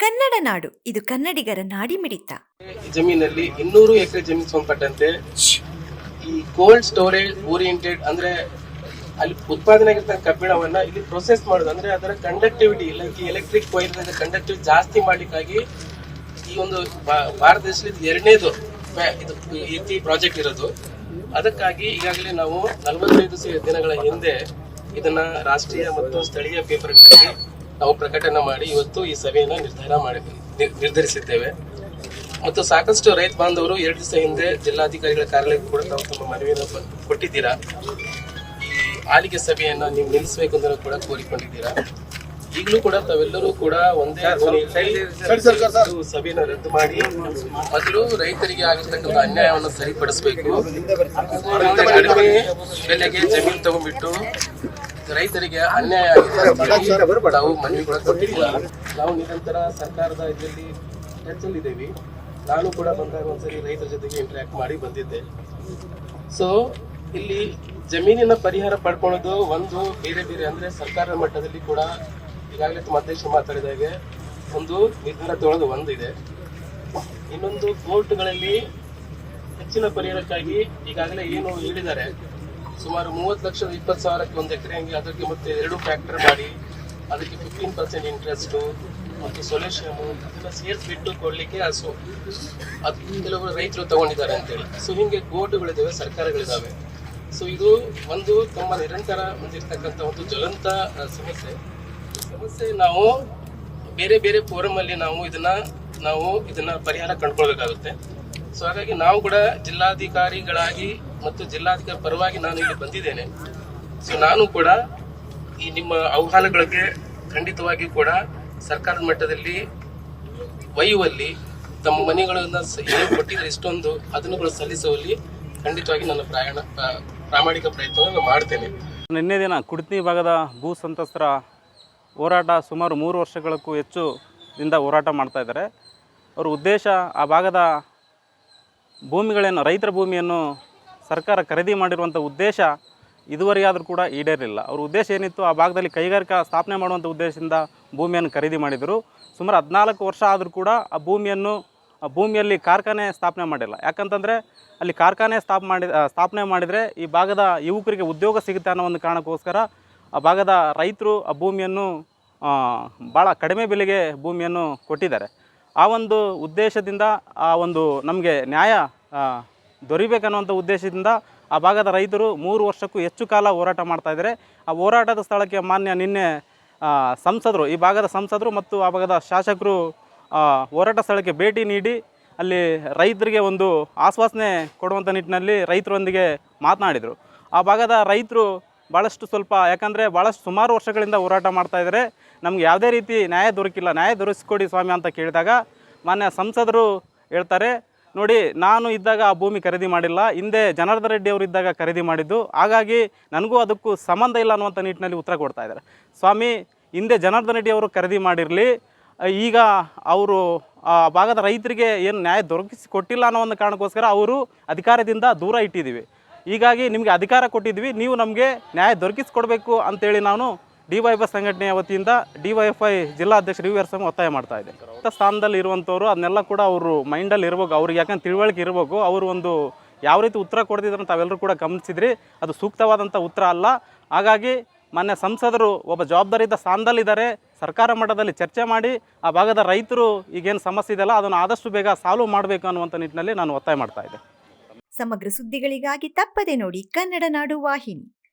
ಕನ್ನಡ ನಾಡು. ಇದು ಕನ್ನಡಿಗರ ನಾಡಿಮಿಡಿತ. ಜಮೀನಲ್ಲಿ ಇನ್ನೂರು ಎಕರೆ ಜಮೀನು ಸೋಂಪಟ್ಟಂತೆ ಈ ಕೋಲ್ಡ್ ಸ್ಟೋರೇಜ್ ಓರಿಯೆಂಟೆಡ್ ಅಂದ್ರೆ ಅಲ್ಲಿ ಉತ್ಪಾದನೆ ಆಗಿರ್ತಕ್ಕ ಕಬ್ಬಿಣವನ್ನ ಇಲ್ಲಿ ಪ್ರೊಸೆಸ್ ಮಾಡೋದು. ಅಂದ್ರೆ ಅದರ conductivity like electric wire conductivity ಜಾಸ್ತಿ ಮಾಡ್ಲಿಕ್ಕಾಗಿ ಈ ಒಂದು ಭಾರತ ದೇಶದಲ್ಲಿ ಎರಡನೇದು ಇದು ಈ ರೀತಿ ಪ್ರಾಜೆಕ್ಟ್ ಇರೋದು. ಅದಕ್ಕಾಗಿ ಈಗಾಗಲೇ ನಾವು ನಲವತ್ತೈದು ದಿನಗಳ ಹಿಂದೆ ಇದನ್ನ ರಾಷ್ಟ್ರೀಯ ಮತ್ತು ಸ್ಥಳೀಯ ಪೇಪರ್ಗಳಲ್ಲಿ ನಾವು ಪ್ರಕಟಣೆ ಮಾಡಿ ಇವತ್ತು ಈ ಸಭೆಯನ್ನು ನಿರ್ಧಾರ ಮಾಡಿ ನಿರ್- ನಿರ್ಧರಿಸಿದ್ದೇವೆ. ಮತ್ತು ಸಾಕಷ್ಟು ರೈತ ಬಾಂಧವರು ಎರಡು ದಿವಸ ಹಿಂದೆ ಜಿಲ್ಲಾಧಿಕಾರಿಗಳ ಕಾರ್ಯಾಲಯಕ್ಕೆ ಕೂಡ ತಾವು ತಮ್ಮ ಮನವಿಯನ್ನು ಕೊಟ್ಟಿದ್ದೀರಾ? ಈ ಆಲಿಗೆ ಸಭೆಯನ್ನು ನೀವು ನಿಲ್ಲಿಸಬೇಕು ಅಂತ ಕೂಡ ಕೋರಿಕೊಂಡಿದ್ದೀರಾ? ಈಗಲೂ ಕೂಡ ತಾವೆಲ್ಲರೂ ಕೂಡ ಒಂದೇ ಸಭೆಯನ್ನು ರದ್ದು ಮಾಡಿ ಮೊದಲು ರೈತರಿಗೆ ಆಗಿರ್ತಕ್ಕಂಥ ಅನ್ಯಾಯವನ್ನು ಸರಿಪಡಿಸಬೇಕು. ಬೆಲೆಗೆ ಜಮೀನು ತಗೊಂಡ್ಬಿಟ್ಟು ರೈತರಿಗೆ ಅನ್ಯಾಯ ಆಗಿದೆ ನಾವು ಮನವಿ ಕೂಡ ನಾವು ನಿರಂತರ ಸರ್ಕಾರದ ಇದರಲ್ಲಿ ಚರ್ಚೆಯಲ್ಲಿದ್ದೇವೆ ನಾನು ಕೂಡ ಬಂದಾಗ ಒಂದ್ಸರಿ ರೈತರ ಜೊತೆಗೆ ಇಂಟ್ರಾಕ್ಟ್ ಮಾಡಿ ಬಂದಿದ್ದೆ. ಸೊ ಇಲ್ಲಿ ಜಮೀನಿನ ಪರಿಹಾರ ಪಡ್ಕೊಳ್ಳೋದು ಒಂದು ಬೇರೆ ಬೇರೆ ಅಂದ್ರೆ ಸರ್ಕಾರದ ಮಟ್ಟದಲ್ಲಿ ಕೂಡ ಈಗಾಗಲೇ ತುಂಬ ಅಧ್ಯಕ್ಷ ಮಾತಾಡಿದಾಗೆ ಒಂದು ನಿರ್ಧಾರ ತಗೊಳ್ಳೋದು ಒಂದಿದೆ ಇನ್ನೊಂದು ಕೋರ್ಟ್ಗಳಲ್ಲಿ ಹೆಚ್ಚಿನ ಪರಿಹಾರಕ್ಕಾಗಿ ಈಗಾಗಲೇ ಏನು ಹೇಳಿದ್ದಾರೆ. ಸುಮಾರು ಮೂವತ್ತು ಲಕ್ಷದ ಇಪ್ಪತ್ತು ಸಾವಿರಕ್ಕೆ ಒಂದು ಎಕರೆ ಹಂಗೆ ಅದಕ್ಕೆ ಮತ್ತೆ ಎರಡು ಫ್ಯಾಕ್ಟರ್ ಮಾಡಿ, ಅದಕ್ಕೆ ಫಿಫ್ಟೀನ್ ಪರ್ಸೆಂಟ್ ಇಂಟ್ರೆಸ್ಟು ಮತ್ತು ಸೊಲ್ಯೂಷನ್ ಅದನ್ನ ಸೇರಿಸ್ಬಿಟ್ಟು ಕೊಡ್ಲಿಕ್ಕೆ ಅದು ಅದು ಕೆಲವರು ರೈತರು ತಗೊಂಡಿದ್ದಾರೆ ಅಂತೇಳಿ. ಸೊ ಹಿಂಗೆ ಕೋರ್ಟ್ಗಳಿದ್ದಾವೆ ಸರ್ಕಾರಗಳಿದ್ದಾವೆ ಸೊ ಇದು ಒಂದು ತಮ್ಮ ನಿರಂತರ ಹೊಂದಿರ್ತಕ್ಕಂಥ ಒಂದು ಜ್ವಲಂತ ಸಮಸ್ಯೆ. ಸಮಸ್ಯೆ ನಾವು ಬೇರೆ ಬೇರೆ ಫೋರಮಲ್ಲಿ ನಾವು ಇದನ್ನ ನಾವು ಇದನ್ನ ಪರಿಹಾರ ಕಂಡುಕೊಳ್ಬೇಕಾಗುತ್ತೆ. ಸೊ ಹಾಗಾಗಿ ನಾವು ಕೂಡ ಜಿಲ್ಲಾಧಿಕಾರಿಗಳಾಗಿ ಮತ್ತು ಜಿಲ್ಲಾಧಿಕಾರಿ ಪರವಾಗಿ ನಾನು ಇಲ್ಲಿ ಬಂದಿದ್ದೇನೆ. ಸೊ ನಾನು ಕೂಡ ಈ ನಿಮ್ಮ ಆಹ್ವಾನಗಳಿಗೆ ಖಂಡಿತವಾಗಿ ಕೂಡ ಸರ್ಕಾರದ ಮಟ್ಟದಲ್ಲಿ ಒಯ್ಯುವಲ್ಲಿ ತಮ್ಮ ಮನೆಗಳನ್ನ ಏನು ಕೊಟ್ಟಿದ್ರೆ ಇಷ್ಟೊಂದು ಅದನ್ನುಗಳು ಸಲ್ಲಿಸುವಲ್ಲಿ ಖಂಡಿತವಾಗಿ ನನ್ನ ಪ್ರಯಾಣ ಪ್ರಾಮಾಣಿಕ ಪ್ರಯತ್ನವನ್ನು ಮಾಡ್ತೇನೆ. ನಿನ್ನೆ ದಿನ ಕುಡ್ತಿ ಭಾಗದ ಭೂ ಸಂತ್ರಸ್ತರ ಹೋರಾಟ ಸುಮಾರು ಮೂರು ವರ್ಷಗಳಕ್ಕೂ ಹೆಚ್ಚು ದಿಂದ ಹೋರಾಟ ಮಾಡ್ತಾ ಇದ್ದಾರೆ. ಅವ್ರ ಉದ್ದೇಶ ಆ ಭಾಗದ ಭೂಮಿಗಳೇನು, ರೈತರ ಭೂಮಿಯನ್ನು ಸರ್ಕಾರ ಖರೀದಿ ಮಾಡಿರುವಂಥ ಉದ್ದೇಶ ಇದುವರೆಗಾದರೂ ಕೂಡ ಈಡೇರಿಲ್ಲ ಅವ್ರ ಉದ್ದೇಶ ಏನಿತ್ತು? ಆ ಭಾಗದಲ್ಲಿ ಕೈಗಾರಿಕಾ ಸ್ಥಾಪನೆ ಮಾಡುವಂಥ ಉದ್ದೇಶದಿಂದ ಭೂಮಿಯನ್ನು ಖರೀದಿ ಮಾಡಿದರು. ಸುಮಾರು ಹದಿನಾಲ್ಕು ವರ್ಷ ಆದರೂ ಕೂಡ ಆ ಭೂಮಿಯನ್ನು, ಆ ಭೂಮಿಯಲ್ಲಿ ಕಾರ್ಖಾನೆ ಸ್ಥಾಪನೆ ಮಾಡಿಲ್ಲ. ಯಾಕಂತಂದರೆ ಅಲ್ಲಿ ಕಾರ್ಖಾನೆ ಸ್ಥಾಪ ಮಾಡಿ ಸ್ಥಾಪನೆ ಮಾಡಿದರೆ ಈ ಭಾಗದ ಯುವಕರಿಗೆ ಉದ್ಯೋಗ ಸಿಗುತ್ತೆ ಅನ್ನೋ ಒಂದು ಕಾರಣಕ್ಕೋಸ್ಕರ ಆ ಭಾಗದ ರೈತರು ಆ ಭೂಮಿಯನ್ನು ಭಾಳ ಕಡಿಮೆ ಬೆಲೆಗೆ ಭೂಮಿಯನ್ನು ಕೊಟ್ಟಿದ್ದಾರೆ. ಆ ಒಂದು ಉದ್ದೇಶದಿಂದ ಆ ಒಂದು ನಮಗೆ ನ್ಯಾಯ ದೊರಿಬೇಕನ್ನುವಂಥ ಉದ್ದೇಶದಿಂದ ಆ ಭಾಗದ ರೈತರು ಮೂರು ವರ್ಷಕ್ಕೂ ಹೆಚ್ಚು ಕಾಲ ಹೋರಾಟ ಮಾಡ್ತಾ ಇದ್ದಾರೆ. ಆ ಹೋರಾಟದ ಸ್ಥಳಕ್ಕೆ ಮಾನ್ಯ ನಿನ್ನೆ ಸಂಸದರು, ಈ ಭಾಗದ ಸಂಸದರು ಮತ್ತು ಆ ಭಾಗದ ಶಾಸಕರು ಹೋರಾಟ ಸ್ಥಳಕ್ಕೆ ಭೇಟಿ ನೀಡಿ ಅಲ್ಲಿ ರೈತರಿಗೆ ಒಂದು ಆಶ್ವಾಸನೆ ಕೊಡುವಂಥ ನಿಟ್ಟಿನಲ್ಲಿ ರೈತರೊಂದಿಗೆ ಮಾತನಾಡಿದರು. ಆ ಭಾಗದ ರೈತರು ಭಾಳಷ್ಟು ಸ್ವಲ್ಪ, ಯಾಕಂದರೆ ಭಾಳಷ್ಟು ಸುಮಾರು ವರ್ಷಗಳಿಂದ ಹೋರಾಟ ಮಾಡ್ತಾ ಇದ್ದಾರೆ. ನಮ್ಗೆ ಯಾವುದೇ ರೀತಿ ನ್ಯಾಯ ದೊರಕಿಲ್ಲ. ನ್ಯಾಯ ದೊರಕಿಸ್ಕೊಡಿ ಸ್ವಾಮಿ ಅಂತ ಕೇಳಿದಾಗ ಮಾನ್ಯ ಸಂಸದರು ಹೇಳ್ತಾರೆ ನೋಡಿ, ನಾನು ಇದ್ದಾಗ ಆ ಭೂಮಿ ಖರೀದಿ ಮಾಡಿಲ್ಲ, ಹಿಂದೆ ಜನಾರ್ದನ ರೆಡ್ಡಿ ಅವರು ಇದ್ದಾಗ ಖರೀದಿ ಮಾಡಿದ್ದು, ಹಾಗಾಗಿ ನನಗೂ ಅದಕ್ಕೂ ಸಂಬಂಧ ಇಲ್ಲ ಅನ್ನುವಂಥ ನಿಟ್ಟಿನಲ್ಲಿ ಉತ್ತರ ಕೊಡ್ತಾ ಇದ್ದಾರೆ. ಸ್ವಾಮಿ, ಹಿಂದೆ ಜನಾರ್ದನ ರೆಡ್ಡಿ ಅವರು ಖರೀದಿ ಮಾಡಿರಲಿ, ಈಗ ಅವರು ಆ ಭಾಗದ ರೈತರಿಗೆ ಏನು ನ್ಯಾಯ ದೊರಕಿಸಿ ಕೊಟ್ಟಿಲ್ಲ ಅನ್ನೋ ಒಂದು ಕಾರಣಕ್ಕೋಸ್ಕರ ಅವರು ಅಧಿಕಾರದಿಂದ ದೂರ ಇಟ್ಟಿದ್ದೀವಿ. ಹೀಗಾಗಿ ನಿಮಗೆ ಅಧಿಕಾರ ಕೊಟ್ಟಿದ್ವಿ ನೀವು ನಮಗೆ ನ್ಯಾಯ ದೊರಕಿಸ್ಕೊಡ್ಬೇಕು ಅಂತೇಳಿ ನಾನು ಡಿ ವೈ ಎಫ್ ಐ ಸಂಘಟನೆಯ ವತಿಯಿಂದ ಡಿ ವೈ ಎಫ್ ಐ ಜಿಲ್ಲಾಧ್ಯಕ್ಷರು ಯು ಆರ್ ಸಂಘ ಒತ್ತಾಯ ಮಾಡ್ತಾ ಇದೆ. ಇಂಥ ಸ್ಥಾನದಲ್ಲಿ ಇರುವಂಥವ್ರು ಅದನ್ನೆಲ್ಲ ಕೂಡ ಅವರು ಮೈಂಡಲ್ಲಿ ಇರಬೇಕು, ಅವ್ರಿಗೆ ಯಾಕಂದ್ರೆ ತಿಳುವಳಿಕೆ ಇರಬೇಕು, ಅವರು ಒಂದು ಯಾವ ರೀತಿ ಉತ್ತರ ಕೊಡ್ತಿದ್ರು ತಾವೆಲ್ಲರೂ ಕೂಡ ಗಮನಿಸಿದ್ರಿ. ಅದು ಸೂಕ್ತವಾದಂಥ ಉತ್ತರ ಅಲ್ಲ. ಹಾಗಾಗಿ ಮಾನ್ಯ ಸಂಸದರು ಒಬ್ಬ ಜವಾಬ್ದಾರಿಯುತ ಸ್ಥಾನದಲ್ಲಿದ್ದಾರೆ. ಸರ್ಕಾರ ಮಟ್ಟದಲ್ಲಿ ಚರ್ಚೆ ಮಾಡಿ ಆ ಭಾಗದ ರೈತರು ಈಗೇನು ಸಮಸ್ಯೆ ಇದೆಯಲ್ಲ ಅದನ್ನು ಆದಷ್ಟು ಬೇಗ ಸಾಲ್ವ್ ಮಾಡಬೇಕು ಅನ್ನುವಂಥ ನಿಟ್ಟಿನಲ್ಲಿ ನಾನು ಒತ್ತಾಯ ಮಾಡ್ತಾ ಇದ್ದೆ. ಸಮಗ್ರ ಸುದ್ದಿಗಳಿಗಾಗಿ ತಪ್ಪದೆ ನೋಡಿ ಕನ್ನಡ ನಾಡು ವಾಹಿನಿ.